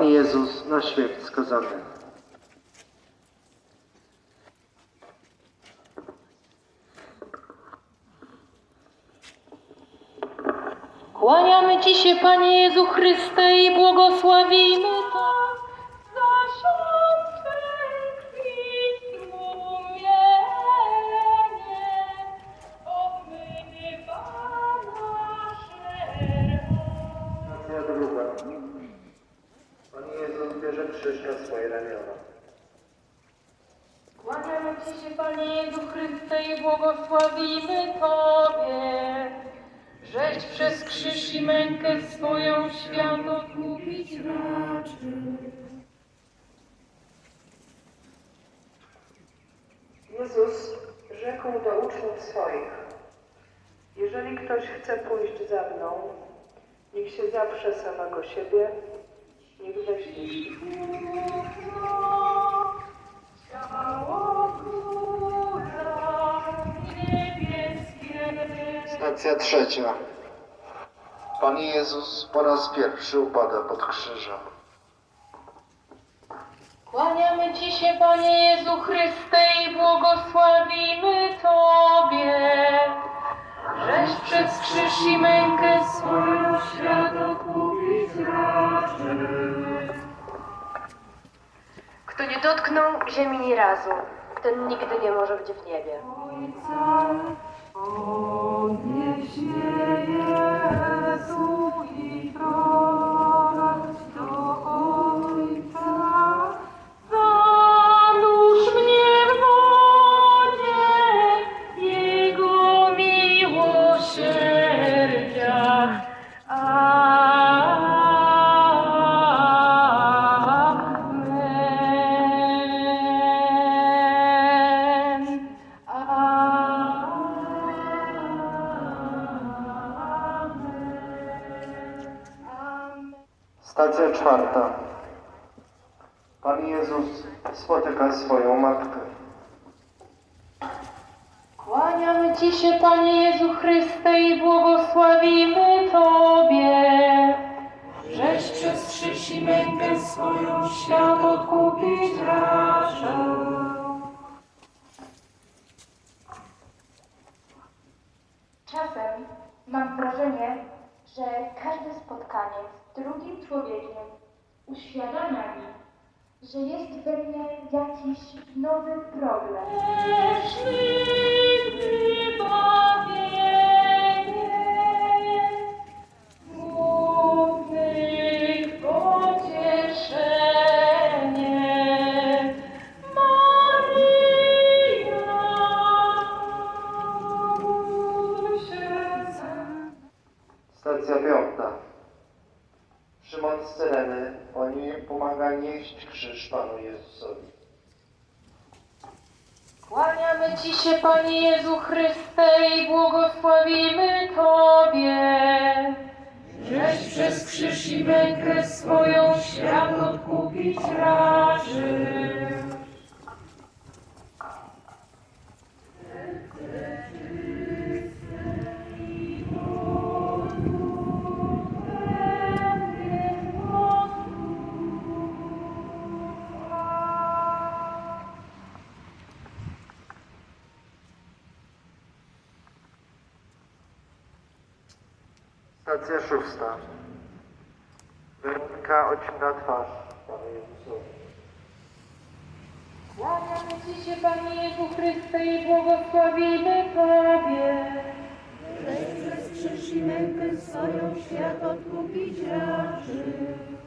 Pan Jezus na śmierć skazany. Kłaniamy Ci się, Panie Jezu Chryste, i błogosławimy to. Żeś przez krzyż i mękę swoją świat odkupić raczył. Jezus rzekł do uczniów swoich: Jeżeli ktoś chce pójść za mną, niech się zaprze samego siebie, niech weźmie. Stacja trzecia. Pan Jezus po raz pierwszy upada pod krzyżem. Kłaniamy Ci się, Panie Jezu Chryste, i błogosławimy Tobie, żeś przez krzyż i mękę swoją świat okupić raczył. Kto nie dotknął ziemi ni razu, ten nigdy nie może być w niebie. Ojca, odnieś Stacja czwarta. Pan Jezus spotyka swoją matkę. Kłaniamy Ci się, Panie Jezu Chryste, i błogosławimy Tobie, żeś przez krzyż i mękę swoją świat odkupić raczył. Czasem mam wrażenie, że każde spotkanie z drugim człowiekiem uświadamia mi, że jest we mnie jakiś nowy problem. Stacja piąta. Szymon z Cyreny oni pomaga nieść krzyż Panu Jezusowi. Kłaniamy Ci się, Panie Jezu Chryste, i błogosławimy Tobie, żeś przez krzyż i mękę swoją świat odkupić raczył. Stacja szósta. Weronika ociera twarz Panu Jezusowi. Kłaniamy Ci się, Panie Jezu Chryste, i błogosławimy Tobie. Przez krzyż i mękę swoją świat odkupić raczył.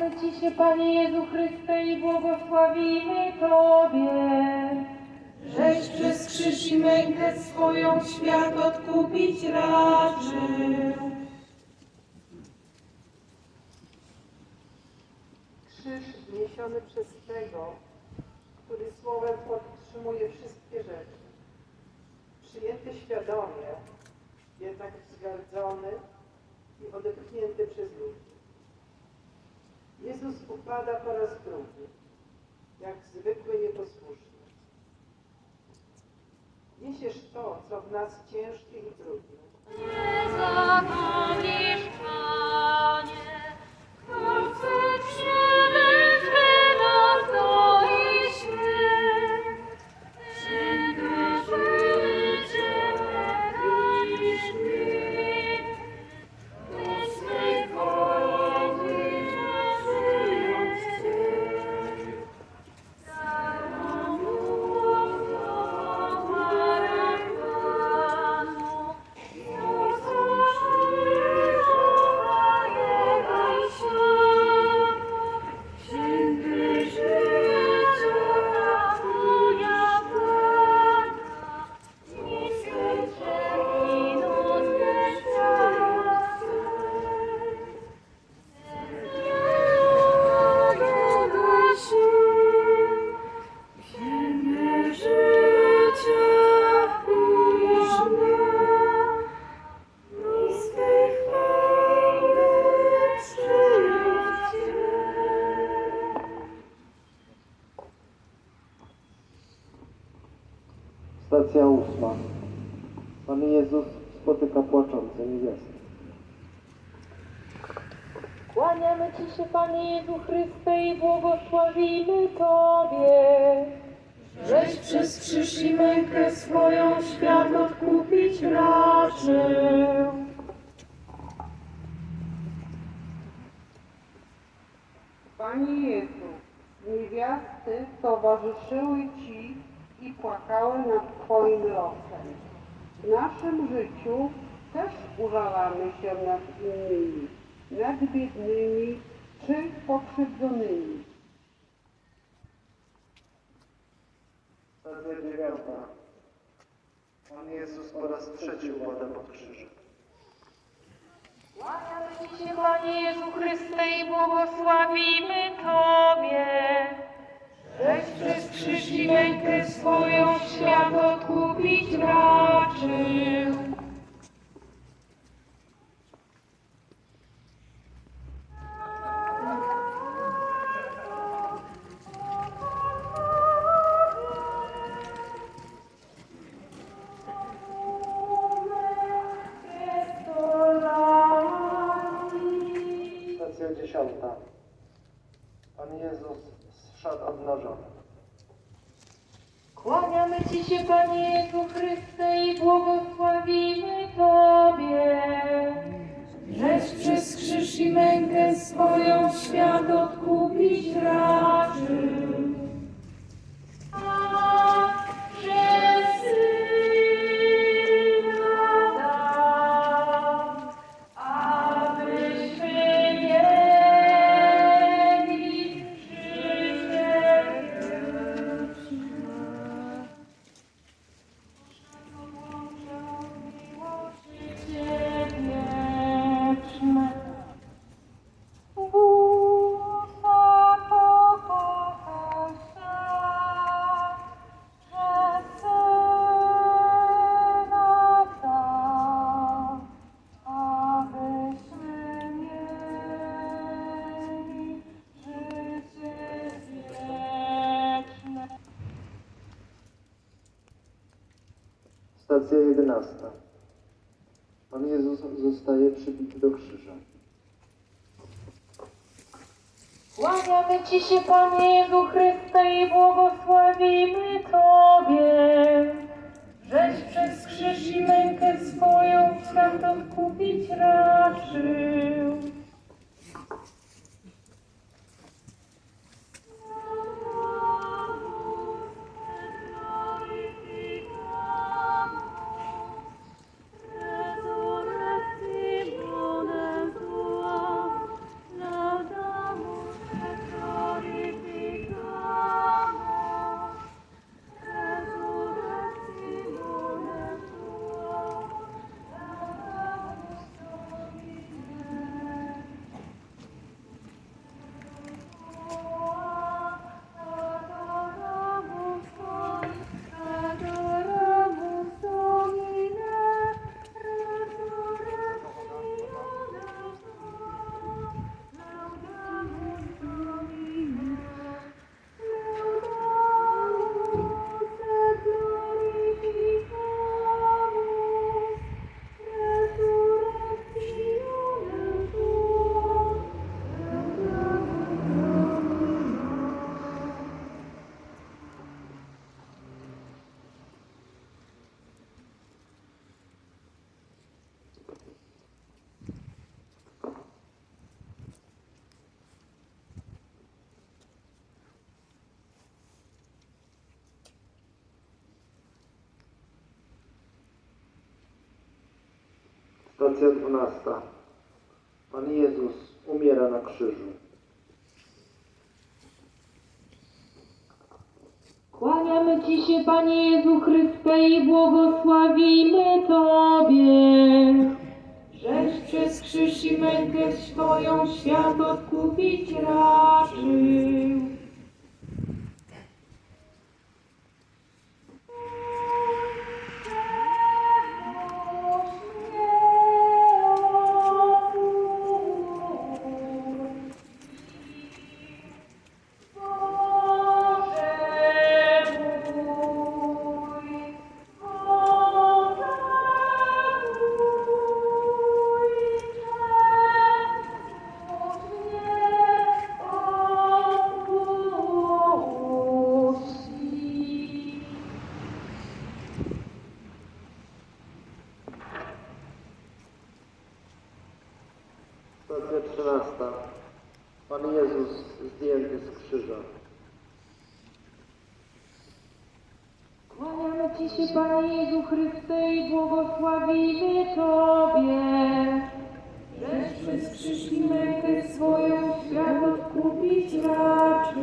Kłaniamy Ci się, Panie Jezu Chryste, i błogosławimy Tobie. Żeś przez krzyż i mękę swoją świat odkupić raczył. Krzyż niesiony przez tego, który słowem podtrzymuje wszystkie rzeczy. Przyjęty świadomie, jednak wzgardzony i odepchnięty przez ludzi. Jezus upada po raz drugi, jak zwykły nieposłuszny. Niesiesz to, co w nas ciężkie i trudne. Nie zapomnisz, Panie Jezu Chryste, i błogosławimy Tobie. Żeś przez krzyż i mękę swoją świat odkupić raczył. Panie Jezu, niewiasty towarzyszyły Ci i płakały nad Twoim losem. W naszym życiu też użalamy się nad innymi, nad biednymi czy pokrzywdzonymi. Stacja dziewiąta. Pan Jezus po raz trzeci upada pod krzyżem. Kłaniamy Ci się, Panie Jezu Chryste, i błogosławimy Tobie. Żeś przez krzyż i mękę swoją świat odkupić raczył. Stacja jedenasta. Pan Jezus zostaje przybity do krzyża. Kłaniamy Ci się, Panie Jezu Chryste, i błogosławimy Tobie, żeś przez krzyż i mękę swoją świat odkupić raczył. Stacja 12. Pan Jezus umiera na krzyżu. Kłaniamy Ci się, Panie Jezu Chryste, i błogosławimy Tobie. Żeś przez krzyż i mękę swoją świat odkupić raczył. Ci się, Panie Jezu Chryste, i błogosławimy Tobie. Żeś przez krzyż i mękę swoją świat odkupić raczył.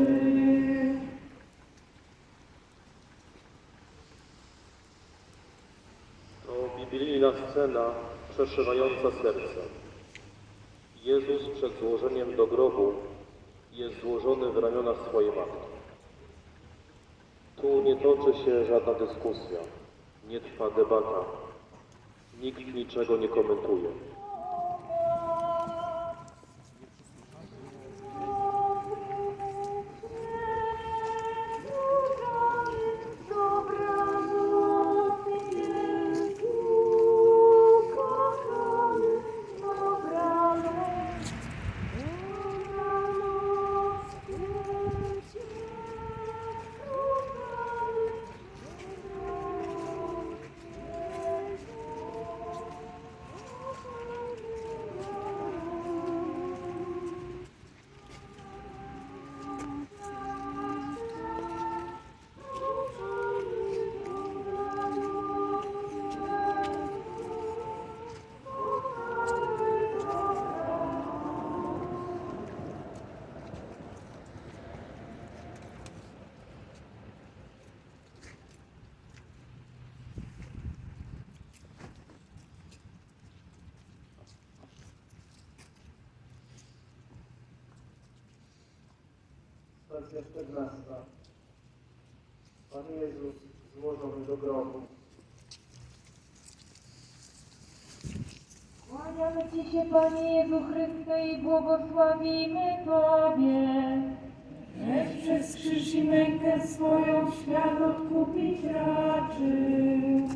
To biblijna scena przeszywająca serce. Jezus przed złożeniem do grobu jest złożony w ramionach swojej matki. Tu nie toczy się żadna dyskusja, nie trwa debata, nikt niczego nie komentuje. Stacja 14. Pan Jezus złożony do grobu. Kłaniamy Ci się, Panie Jezu Chryste, i błogosławimy Tobie. Żeś przez krzyż i mękę swoją świat odkupić raczył.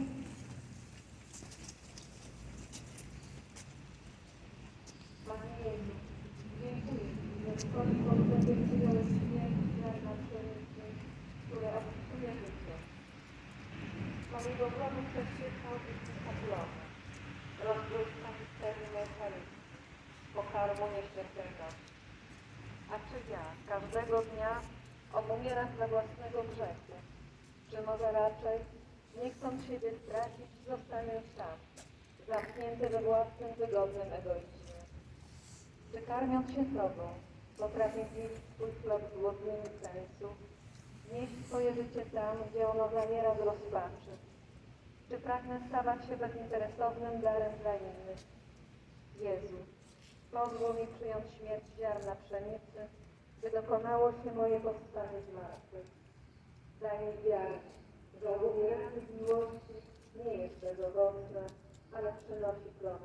Panie Jezu, dziękuję Ci, że Twoim odwetem przyjąłeś śmierć za nasze życie, które opisuje życie. Z mojego grobu chcesz się wchodzić w fabulowe. Rozgrózka misterium Eucharystii, pokarmu nieśmiertelności. A czy ja każdego dnia obumieram dla własnego grzechu? Czy może raczej, nie chcąc siebie stracić, zostanę sam, zamknięty we własnym wygodnym egoizmie? Czy karmiąc się sobą, potrafię dzielić swój chleb z głodnymi sensu, nieść swoje życie tam, gdzie ono zamiera z rozpaczy? Czy pragnę stawać się bezinteresownym darem dla innych? Jezu, pozwól mi przyjąć śmierć ziarna pszenicy, by dokonało się moje powstanie z martwych. Daj mi wiarę, że umieranie z miłości nie jest bezowocne, ale przynosi plon